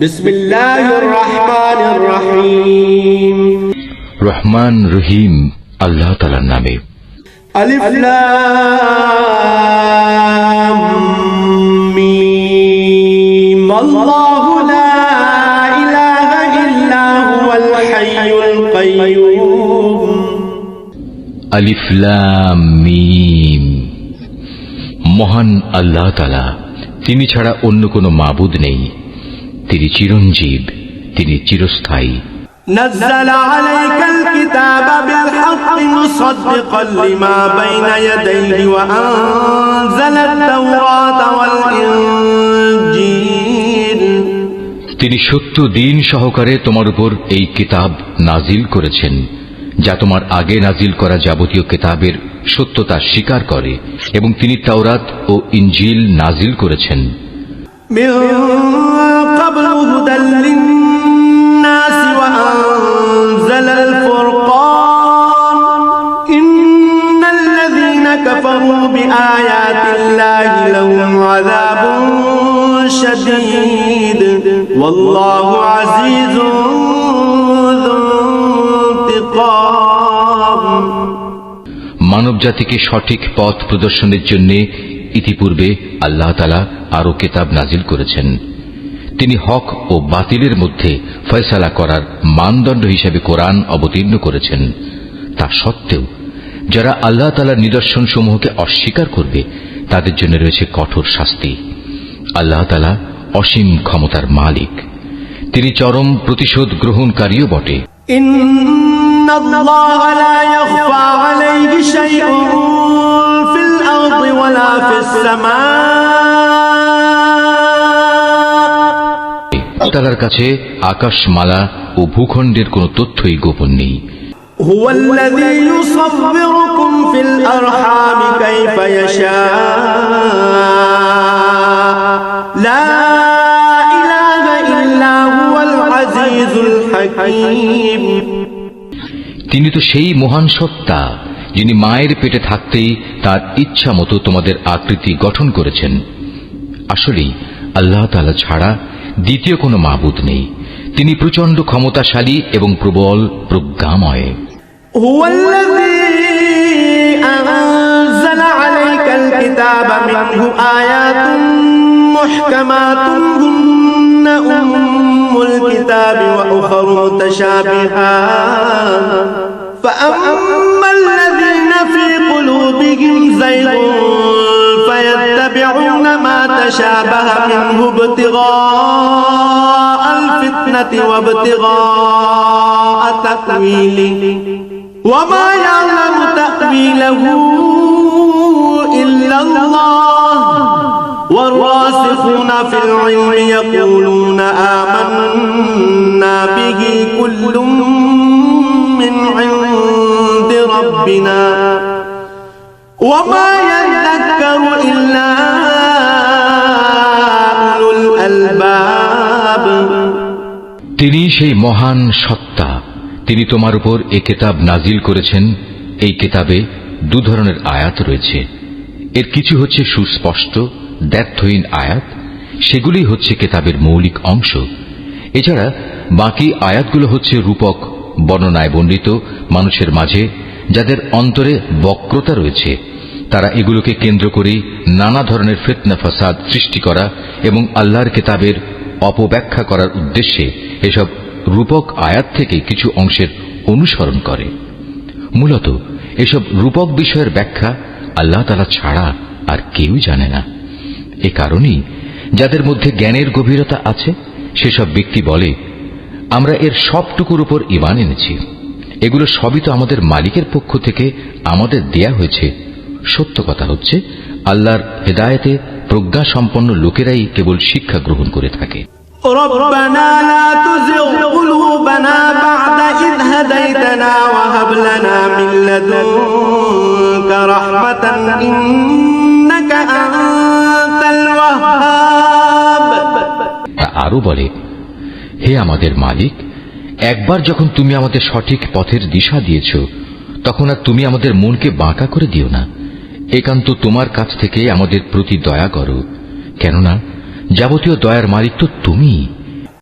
বিসমিল্লাহির রহমানির রহিম। রহমান রহিম আল্লাহ তাআলার নামে। আলিফ লাম মিম। আল্লাহু লা ইলাহা ইল্লা হুয়াল হাইয়ুল কাইয়্যুম আলিফ লাম মিম। মহান আল্লাহ তাআলা তিনি ছাড়া অন্য কোনো মাবুদ নেই। তিনি চিরঞ্জীব তিনি চিরস্থায়ী نزل عليك الكتاب بالحق مصدقا لما بين يديه وأنزل التوراة والإنجيل তিনি সত্য দিন সহকারে তোমার উপর এই কিতাব নাজিল করেছেন যা তোমার আগে নাজিল করা যাবতীয় কিতাবের সত্যতা স্বীকার করে এবং তিনি তাওরাত ও ইঞ্জিল নাজিল করেছেন من قبل هدى للناس وأنزل الفرقان إن الذين كفروا بآيات الله لهم عذاب شديد والله عزيز ذو انتقام মানব জাতিকে সঠিক পথ প্রদর্শনের জন্য ইতিপূর্বে আল্লাহ তালা আরও কেতাব নাজিল করেছেন তিনি হক ও বাতিলের মধ্যে ফয়সালা করার মানদণ্ড হিসেবে কোরআন অবতীর্ণ করেছেন। তা সত্ত্বেও, যারা আল্লাহ তালার নিদর্শন সমূহকে অস্বীকার করবে, তাদের জন্য রয়েছে কঠোর শাস্তি। আল্লাহ তালা অসীম ক্ষমতার মালিক। তিনি চরম প্রতিশোধ গ্রহণকারীও বটে। إن তালার কাছে আকাশমালা ও ভূখণ্ডের কোনো তথ্যই গোপন নেই هو الذي يصوركم في الأرحام كيف يشاء لا إله إلا هو العزيز الحكيم তিনি তো সেই মহান সত্তা যিনি মায়ের পেটে থাকতেই তার ইচ্ছা মতো তোমাদের আকৃতি গঠন করেছেন আসলেই আল্লাহ তালা ছাড়া দ্বিতীয় কোনো মাবুদ নেই তিনি প্রচণ্ড ক্ষমতাশালী এবং প্রবল প্রজ্ঞাময় هو الذي أنزل عليك الكتاب منه آيات محكمات هن أم الكتاب وأخر متشابهات فأما الذين في قلوبهم زيغ فيتبعون ما تشابه منه ابتغاء الفتنة وابتغاء تأويله. وما يعلم تأويله إلا الله. والراسخون في العلم يقولون آمنا به كل من عند ربنا. وما তিনি সেই মহান সত্তা। তিনি তোমার উপর এ কেতাব নাজিল করেছেন। এই কেতাবে দু ধরনের আয়াত রয়েছে। এর কিছু হচ্ছে সুস্পষ্ট, দ্ব্যর্থহীন আয়াত। সেগুলি হচ্ছে কেতাবের মৌলিক অংশ। এছাড়া বাকি আয়াতগুলো হচ্ছে রূপক, বর্ণনায় বর্ণিত, মানুষের মাঝে, যাদের অন্তরে বক্রতা রয়েছে। তারা এগুলোকে কেন্দ্র করে নানা ধরনের ফিতনা ফাসাদ সৃষ্টি করা এবং আল্লাহর কেতাবের অপব্যাখ্যা করার উদ্দেশ্যে এসব রূপক আয়াত থেকে কিছু অংশের অনুসরণ করে। মূলত এসব রূপক বিষয়ের ব্যাখ্যা আল্লাহ তালা ছাড়া আর কেউ জানে না। এ কারণেই যাদের মধ্যে জ্ঞানের গভীরতা আছে, সেসব ব্যক্তি বলে, আমরা এর সবটুকুর উপর ইমান এনেছি। এগুলো সবই তো আমাদের মালিকের পক্ষ থেকে আমাদের দেয়া হয়েছে। সত্য কথা হচ্ছে, আল্লাহর হেদায়েতে প্রজ্ঞা সম্পন্ন লোকেরাই কেবল শিক্ষা গ্রহণ করে থাকে ربنا لا تزغ قلوبنا بعد إذ هديتنا وهب لنا من لدنك رحمة إنك أنت الوهاب তা আরো বলে হে আমাদের মালিক একবার যখন তুমি আমাদের সঠিক পথের দিশা দিয়েছ তখন আর তুমি আমাদের মনকে বাঁকা করে দিও না একান্ত তোমার কাছ থেকে আমাদের প্রতি দয়া করো। কেননা যাবতীয় দয়ার মালিক তো তুমি।